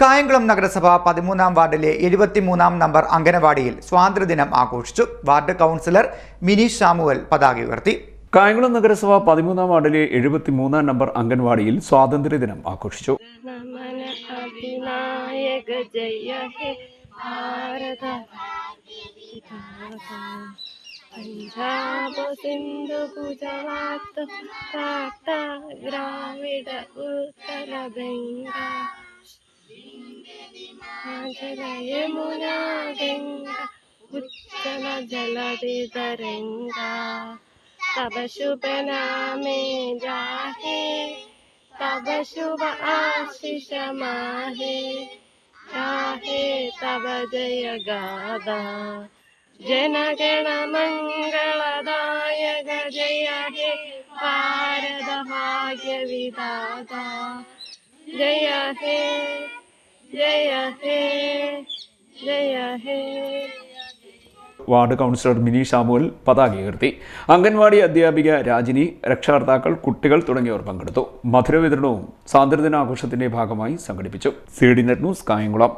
കായംകുളം നഗരസഭ പതിമൂന്നാം വാർഡിലെ എഴുപത്തിമൂന്നാം നമ്പർ അംഗനവാടിയിൽ സ്വാതന്ത്ര്യദിനം ആഘോഷിച്ചു. വാർഡ് കൗൺസിലർ മിനി ഷാമുവൽ പതാക ഉയർത്തി. കായംകുളം നഗരസഭ പതിമൂന്നാം വാർഡിലെ എഴുപത്തിമൂന്നാം നമ്പർ അംഗൻവാടിയിൽ സ്വാതന്ത്ര്യദിനം ആഘോഷിച്ചു. പഞ്ചാബ് സിന്ധു ഗുജറാത്ത് ടാറ്റ ദ്രാവിഡ ഉത്തര जल यमुना गंगा उच्चल जलधि तरंगा तब शुभ नामे जाहे तब शुभ आशीष माहे। जाहे तब जय गादा। जनगण मंगलदायक जय हे भारत भाग्य विदाता हे വാർഡ് കൗൺസിലർ മിനി ഷാമുവൽ പതാക ഉയർത്തി അംഗൻവാടി അധ്യാപിക രാജിനി രക്ഷകർത്താക്കൾ കുട്ടികൾ തുടങ്ങിയവർ പങ്കെടുത്തു. മധുര വിതരണവും സ്വാതന്ത്ര്യദിനാഘോഷത്തിന്റെ ഭാഗമായി സംഘടിപ്പിച്ചു. C D net news Kayamkulam.